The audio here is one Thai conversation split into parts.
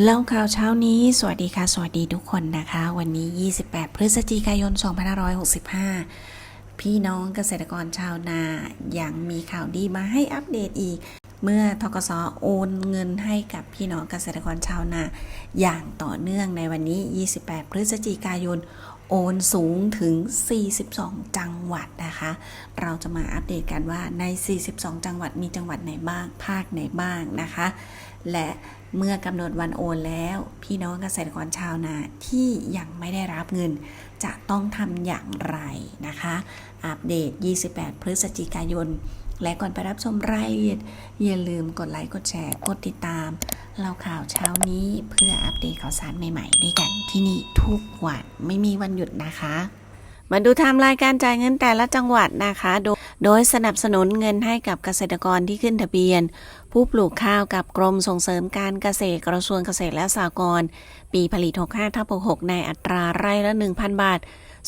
เล่าข่าวเช้านี้ สวัสดีค่ะ สวัสดีทุกคนนะคะ วันนี้ 28 พฤศจิกายน 2565 พี่น้องเกษตรกรชาวนายังมีข่าวดีมาให้อัปเดตอีก เมื่อทกสโอนเงินให้กับพี่น้องเกษตรกรชาวนา อย่างต่อเนื่องในวันนี้ 28 พฤศจิกายนโอนสูงถึง 42 จังหวัดนะคะ เราจะมาอัปเดตกันว่าใน 42 จังหวัดมีจังหวัดไหนบ้าง ภาคไหนบ้างนะคะ และเมื่อกำหนดวันโอนแล้ว พี่น้องเกษตรกรชาวนาที่ยังไม่ได้รับเงิน จะต้องทำอย่างไรนะคะ อัปเดต 28 พฤศจิกายน และก่อนไปรับชมรายละเอียด อย่าลืมกดไลค์กดแชร์กดติดตาม เราข่าวเช้านี้เพื่ออัปเดตข่าวสารใหม่ๆด้วยกันที่นี่ทุกวันไม่มีวันหยุดนะคะ มาดูไทม์ไลน์การจ่ายเงินแต่ละจังหวัดนะคะ โดยโดยสนับสนุนเงินให้กับเกษตรกรที่ขึ้นทะเบียน ผู้ปลูกข้าวกับกรมส่งเสริมการเกษตรกระทรวงเกษตรและสหกรณ์ปีผลิต 65ทับ66ในอัตราไร่ละ 1,000 บาท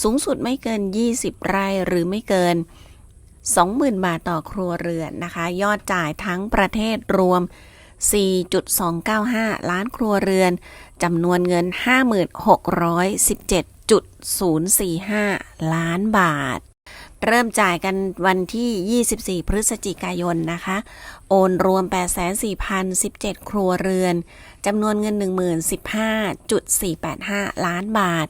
สูงสุดไม่เกิน 20 ไร่หรือไม่เกิน 20,000 บาทต่อครัวเรือนนะคะ ยอดจ่ายทั้งประเทศรวม 4.295 ล้านครัวเรือนจำนวนเงิน 5617.045 ล้านบาท เริ่มจ่ายกันวันที่ 24 พฤศจิกายนนะคะ โอนรวม 8,4,017 ครัวเรือนจำนวนเงิน 1015.485 ล้านบาท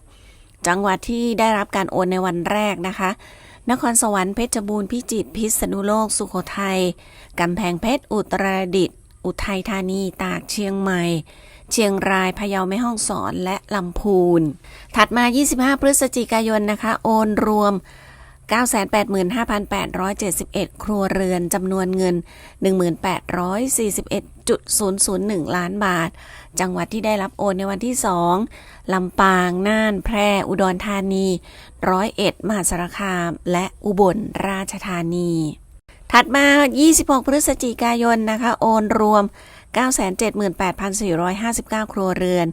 จังหวัดที่ได้รับการโอนในวันแรกนะคะ นครสวรรค์เพชรบูรณ์พิจิตรพิษณุโลกสุโขทัยกำแพงเพชรอุตรดิตถ์อุทัยธานีตากเชียงใหม่ เชียงรายพะเยาแม่ฮ่องสอนและลำพูน ถัดมา 25 พฤศจิกายนนะคะ โอนรวม 985,871 ครัวเรือนจำนวนเงิน 1841.001 ล้านบาท จังหวัดที่ได้รับโอนในวันที่ 2 ลำปาง น่าน แพร่ อุดรธานี ร้อยเอ็ด มหาสารคาม และอุบลราชธานี ถัดมา 26 พฤศจิกายนนะคะ โอนรวม 978,459 ครัวเรือน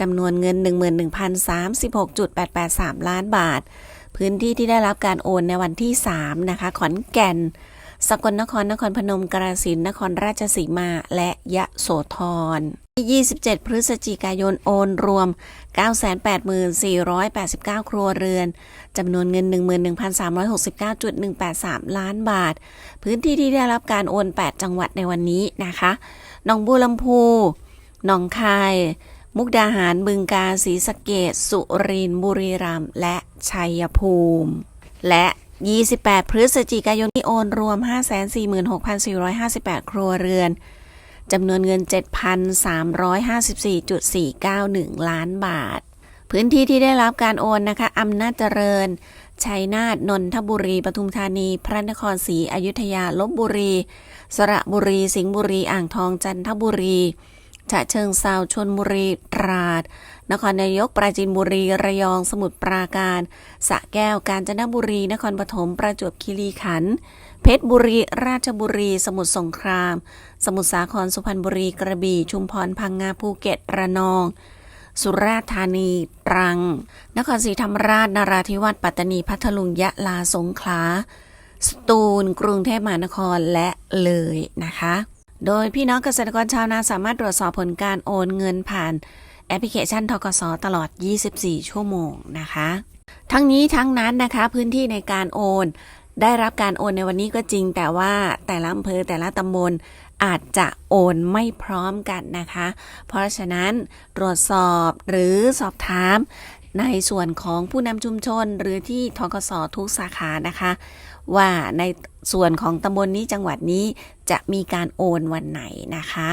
จำนวนเงิน 11,036.883 ล้านบาท พื้นที่ที่ได้รับการโอนในวันที่ 3 นะคะ ขอนแก่น สกลนคร นครพนม กราสินธุ์นครราชสีมา และยะโสธร ที่ 27 พฤศจิกายน โอนรวม 984,489 ครัวเรือน จำนวนเงิน 11,369.183 ล้านบาท พื้นที่ที่ได้รับการโอน 8 จังหวัดในวันนี้นะคะ หนองบัวลำพู หนองคาย มุกดาหารบึงกาฬศรีสะเกดสุรินทร์บุรีรัมย์และชัยภูมิ และ 28 พฤศจิกายนนี้โอนรวม 546,458 ครัวเรือนจำนวนเงิน 7,354.491 ล้านบาท พื้นที่ที่ได้รับการโอนนะคะอำนาจเจริญ ชัยนาท นนทบุรี ปทุมธานี พระนครศรีอยุธยา ลบบุรี สระบุรี สิงห์บุรี อ่างทอง จันทบุรี ฉะเชิงเซาชนบุรีตราด นครนายกปราจีนบุรี ระยองสมุทรปราการสระแก้วกาญจนบุรี นครปฐมประจวบคีรีขันธ์เพชรบุรี ราชบุรี สมุทรสงคราม สมุทรสาครสุพรรณบุรีกระบี่ชุมพรพังงาภูเก็ตระนอง สุราษฎร์ธานี ตรัง นครศรีธรรมราช นราธิวาสปัตตานีพัทลุงยะลาสงขลาสตูล กรุงเทพมหานครและเลยนะคะ โดยพี่น้องเกษตรกรชาวนาสามารถตรวจสอบผลการโอนเงินผ่านแอปพลิเคชันทกสตลอด 24 ชั่วโมงนะคะ ทั้งนี้ทั้งนั้นนะคะพื้นที่ในการโอน ได้รับการโอนในวันนี้ก็จริง แต่ว่าแต่ละอำเภอแต่ละตำบล อาจจะโอนไม่พร้อมกันนะคะ เพราะฉะนั้นตรวจสอบหรือสอบถามในส่วนของผู้นำชุมชนหรือที่ทกสทุกสาขานะคะ ว่าในส่วนของตำบลนนี้จังหวัดนี้จะมีการโอนวันไหนนะคะ